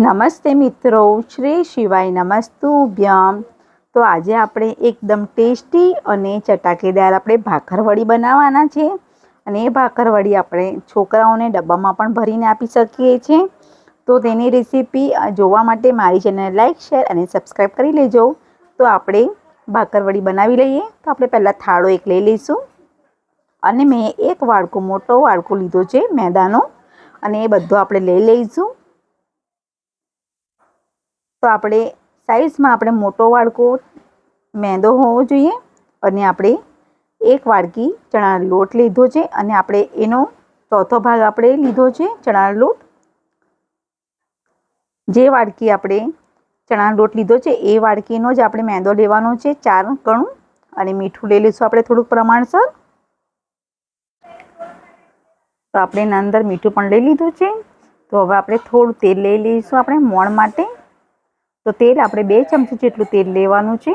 નમસ્તે મિત્રો, શ્રી શિવાય નમસ્તુભ્યમ તો આજે આપણે એકદમ ટેસ્ટી અને ચટાકેદાર આપણે ભાખરવડી બનાવવાના છે. અને એ ભાખરવડી આપણે છોકરાઓને ડબ્બામાં પણ ભરીને આપી શકીએ છીએ. તો તેની રેસીપી જોવા માટે મારી ચેનલ લાઇક શેર અને સબસ્ક્રાઈબ કરી લેજો. તો આપણે ભાખરવડી બનાવી લઈએ. તો આપણે પહેલાં થાળો એક લઈ લઈશું. અને મેં એક વાડકો મોટો વાડકો લીધો છે મેદાનો. અને એ બધો આપણે લઈ લઈશું. તો આપણે સાઈઝમાં આપણે મોટો વાડકો, મેંદો હોવો જોઈએ અને આપણે એક વાડકી ચણાનો લોટ લીધો છે અને આપણે એનો ચોથો ભાગ આપણે લીધો છે ચણાનો લોટ. જે વાડકી આપણે ચણાનો લોટ લીધો છે એ વાડકીનો જ આપણે મેંદો લેવાનો છે ચાર કણું અને મીઠું લઈ લઈશું આપણે થોડુંક પ્રમાણસર. તો આપણે એના અંદર મીઠું પણ લઈ લીધું છે. તો હવે આપણે થોડું તેલ લઈ લઈશું આપણે મોણ માટે. તો તેલ આપણે બે ચમચી જેટલું તેલ લેવાનું છે.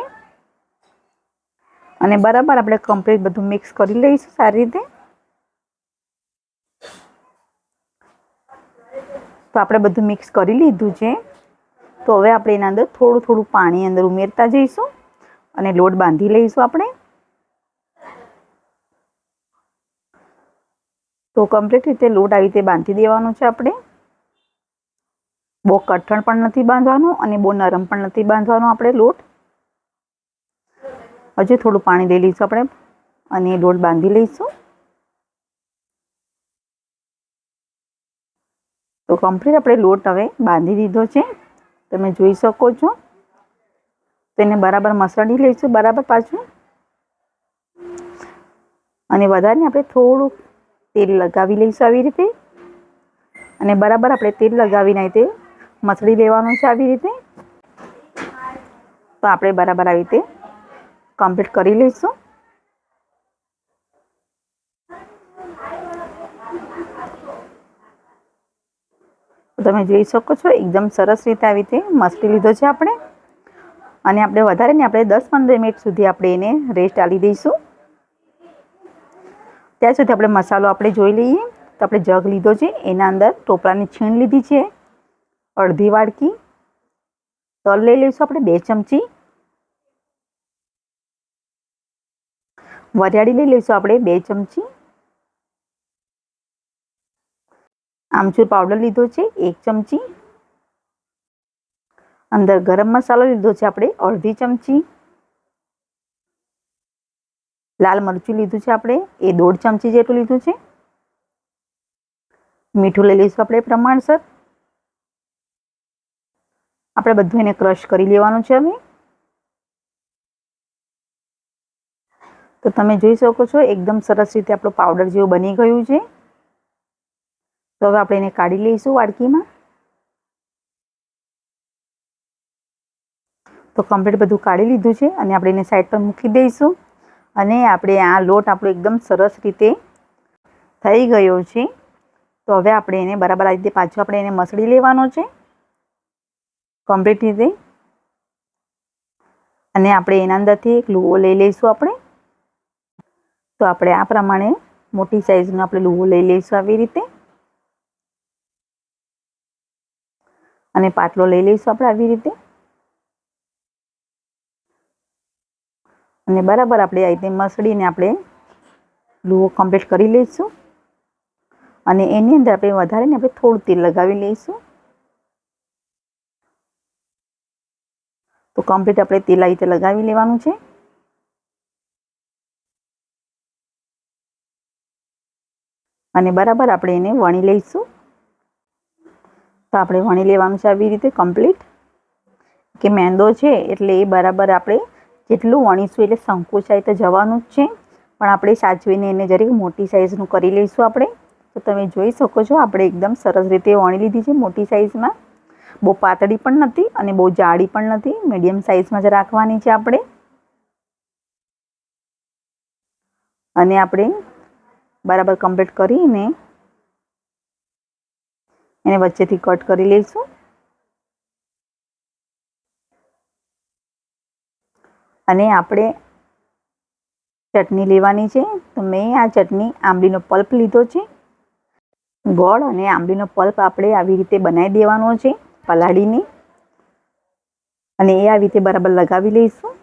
અને બરાબર આપણે કમ્પ્લીટ બધું મિક્સ કરી લઈશું સારી રીતે. તો આપણે બધું મિક્સ કરી લીધું છે. તો હવે આપણે એના અંદર થોડું થોડું પાણી અંદર ઉમેરતા જઈશું અને લોટ બાંધી લઈશું આપણે. તો કમ્પ્લીટ રીતે લોટ આવી રીતે બાંધી દેવાનો છે આપણે. બહુ કઠણ પણ નથી બાંધવાનું અને બહુ નરમ પણ નથી બાંધવાનું આપણે લોટ. હજુ થોડું પાણી લઈ લઈશું આપણે અને લોટ બાંધી લઈશું. તો કમ્પ્લીટ આપણે લોટ હવે બાંધી દીધો છે. તમે જોઈ શકો છો. તેને બરાબર મસળી લઈશું બરાબર પાછું. અને વધારે આપણે થોડું તેલ લગાવી લઈશું આવી રીતે. અને બરાબર આપણે તેલ લગાવીને તે મસળી લેવાનું છે આવી રીતે. તો આપણે બરાબર આવી રીતે કમ્પ્લીટ કરી લઈશું. તમે જોઈ શકો છો, એકદમ સરસ રીતે આવી રીતે મસળી લીધો છે આપણે. અને આપણે વધારે ને આપણે દસ પંદર મિનિટ સુધી આપણે એને રેસ્ટ આલી દઈશું. ત્યાં સુધી આપણે મસાલો આપણે જોઈ લઈએ. તો આપણે જગ લીધો છે, એના અંદર ટોપરાની છીણ લીધી છે. અડધી વાડકી. તલ લઈ લઈશું આપણે બે ચમચી. વરિયાળી લઈ લઈશું આપણે બે ચમચી. આમચૂર પાવડર લીધો છે એક ચમચી. અંદર ગરમ મસાલો લીધો છે આપણે અડધી ચમચી. લાલ મરચું લીધું છે આપણે એ દોઢ ચમચી જેટલું લીધું છે. મીઠું લઈ લઈશું આપણે પ્રમાણસર. આપણે બધું એને ક્રશ કરી લેવાનું છે હવે તો તમે જોઈ શકો છો, એકદમ સરસ રીતે આપણું પાવડર જેવું બની ગયું છે. તો હવે આપણે એને કાઢી લઈશું વાડકીમાં. તો કમ્પ્લીટ બધું કાઢી લીધું છે અને આપણે એને સાઈડ પર મૂકી દઈશું. અને આપણે આ લોટ આપણો એકદમ સરસ રીતે થઈ ગયો છે. તો હવે આપણે એને બરાબર આ રીતે પાછું આપણે એને મસળી લેવાનો છે. કમ્પ્લીટ રીતે અને આપણે એના અંદરથી એક લુવો લઈ લઈશું આપણે. તો આપણે આ પ્રમાણે મોટી સાઈઝનો આપણે લુવો લઈ લઈશું આવી રીતે. અને પાટલો લઈ લઈશું આપણે આવી રીતે. અને બરાબર આપણે આ રીતે મસળીને આપણે લુવો કમ્પ્લીટ કરી લઈશું. અને એની અંદર આપણે વધારીને આપણે થોડું તેલ લગાવી લઈશું. તો કમ્પ્લીટ આપણે તેલ આ રીતે લગાવી લેવાનું છે. અને બરાબર આપણે એને વણી લઈશું. તો આપણે વણી લેવાનું છે આવી રીતે કમ્પ્લીટ કે મેંદો છે એટલે એ બરાબર આપણે જેટલું વણીશું એટલે સંકોચાય તો જવાનું જ છે. પણ આપણે સાચવીને એને જરીક મોટી સાઇઝનું કરી લઈશું આપણે. તો તમે જોઈ શકો છો આપણે એકદમ સરસ રીતે વણી લીધી છે મોટી સાઇઝમાં બહુ પાતળી પણ નથી અને બહુ જાડી પણ નથી. મીડિયમ સાઇઝમાં જ રાખવાની છે આપણે. અને આપણે બરાબર કમ્પ્લીટ કરીને એને વચ્ચેથી કટ કરી લઈશું. અને આપણે ચટણી લેવાની છે. તો મેં આ ચટણી આંબલીનો પલ્પ લીધો છે. ગોળ અને આંબલીનો પલ્પ આપણે આવી રીતે બનાવી દેવાનો છે. પલાળીને અને એ આવી રીતે બરાબર લગાવી લઈશું.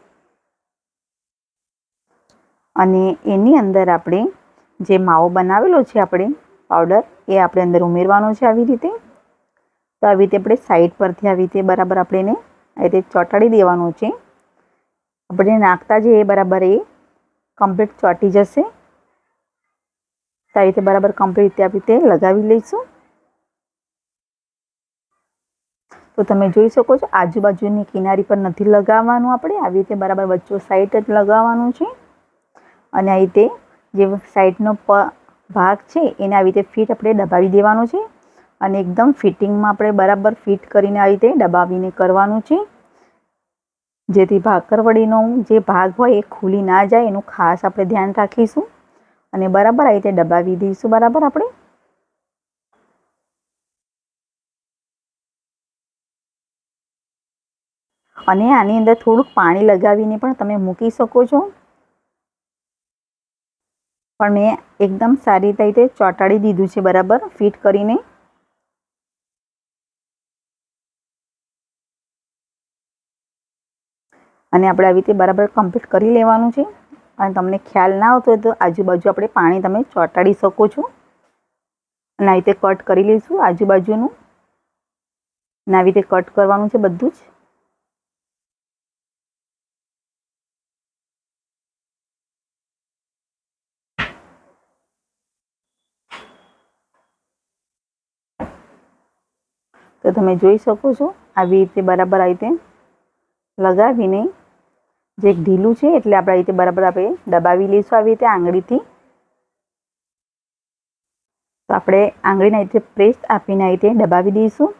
અને એની અંદર આપણે જે માવો બનાવેલો છે આપણે પાવડર, એ આપણે અંદર ઉમેરવાનો છે આવી રીતે. તો આવી રીતે આપણે સાઈડ પરથી આવી રીતે બરાબર આપણે એને આવી રીતે ચોંટાડી દેવાનું છે. આપણે નાખતા જઈએ બરાબર એ કમ્પ્લીટ ચોંટી જશે. તો આવી રીતે બરાબર કમ્પ્લીટ રીતે આવી રીતે લગાવી લઈશું. તો તમે જોઈ શકો છો, આજુબાજુની કિનારી પર નથી લગાવવાનું આપણે. આવી રીતે બરાબર વચ્ચો સાઈડ જ લગાવવાનું છે. અને આવી રીતે જે સાઈડનો ભાગ છે, એને આવી રીતે ફિટ આપણે દબાવી દેવાનું છે. અને એકદમ ફિટિંગમાં આપણે બરાબર ફિટ કરીને આવી રીતે દબાવીને કરવાનું છે. જેથી ભાકરવડીનો જે ભાગ હોય એ ખુલી ના જાય, એનું ખાસ આપણે ધ્યાન રાખીશું. અને બરાબર આવી રીતે દબાવી દઈશું બરાબર આપણે. અને આની અંદર થોડુંક પાણી લગાવીને પણ તમે મૂકી શકો છો. પણ મેં એકદમ સારી રીતે ચોંટાડી દીધું છે, બરાબર? ફિટ કરીને. અને આપણે આવી રીતે બરાબર કમ્પ્લીટ કરી લેવાનું છે. અને તમને ખ્યાલ ના હોય તો આજુબાજુ આપણે પાણી તમે ચોંટાડી શકો છો. અને આવી રીતે કટ કરી લઈશું આજુબાજુનું. અને આવી રીતે કટ કરવાનું છે બધું જ. તો તમે જોઈ શકો છો આવી રીતે બરાબર આવી રીતે લગાવીને જે ઢીલું છે એટલે આપણે આવી રીતે બરાબર આપણે દબાવી લઈશું આવી રીતે આંગળીથી. તો આપણે આંગળીને આવી રીતે પ્રેસ આપીને આવી રીતે દબાવી દઈશું.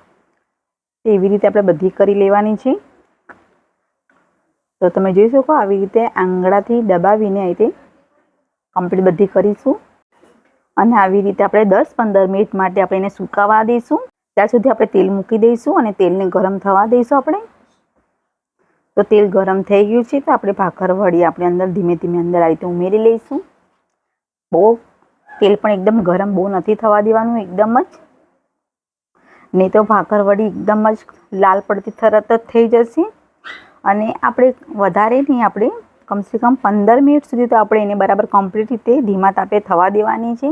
એવી રીતે આપણે બધી કરી લેવાની છે. તો તમે જોઈ શકો આવી રીતે આંગળાથી દબાવીને આવી રીતે કમ્પ્લીટ બધી કરીશું. અને આવી રીતે આપણે દસ પંદર મિનિટ માટે આપણે એને સુકાવા દઈશું. ત્યાં સુધી આપણે તેલ મૂકી દઈશું અને તેલને ગરમ થવા દઈશું આપણે. તો તેલ ગરમ થઈ ગયું છે તો આપણે ભાખર વળી આપણે અંદર ધીમે ધીમે અંદર આવી રીતે ઉમેરી લઈશું. બહુ તેલ પણ એકદમ ગરમ બહુ નથી થવા દેવાનું, એકદમ જ. નહીં તો ભાખર વળી એકદમ જ લાલ પડતી તરત જ થઈ જશે. અને આપણે વધારે નહીં, આપણે કમસે કમ પંદર મિનિટ સુધી તો આપણે એને બરાબર કમ્પ્લીટ રીતે ધીમા તાપે થવા દેવાની છે.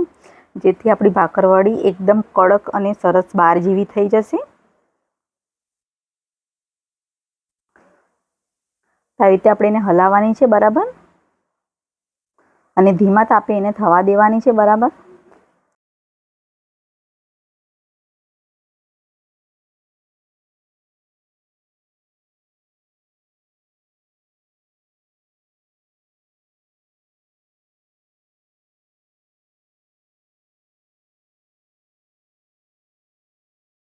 જેથી આપણી ભાખરવડી એકદમ કડક અને સરસ બાર જેવી થઈ જશે. આવી રીતે આપણે એને હલાવવાની છે બરાબર. અને ધીમા તાપે એને થવા દેવાની છે બરાબર.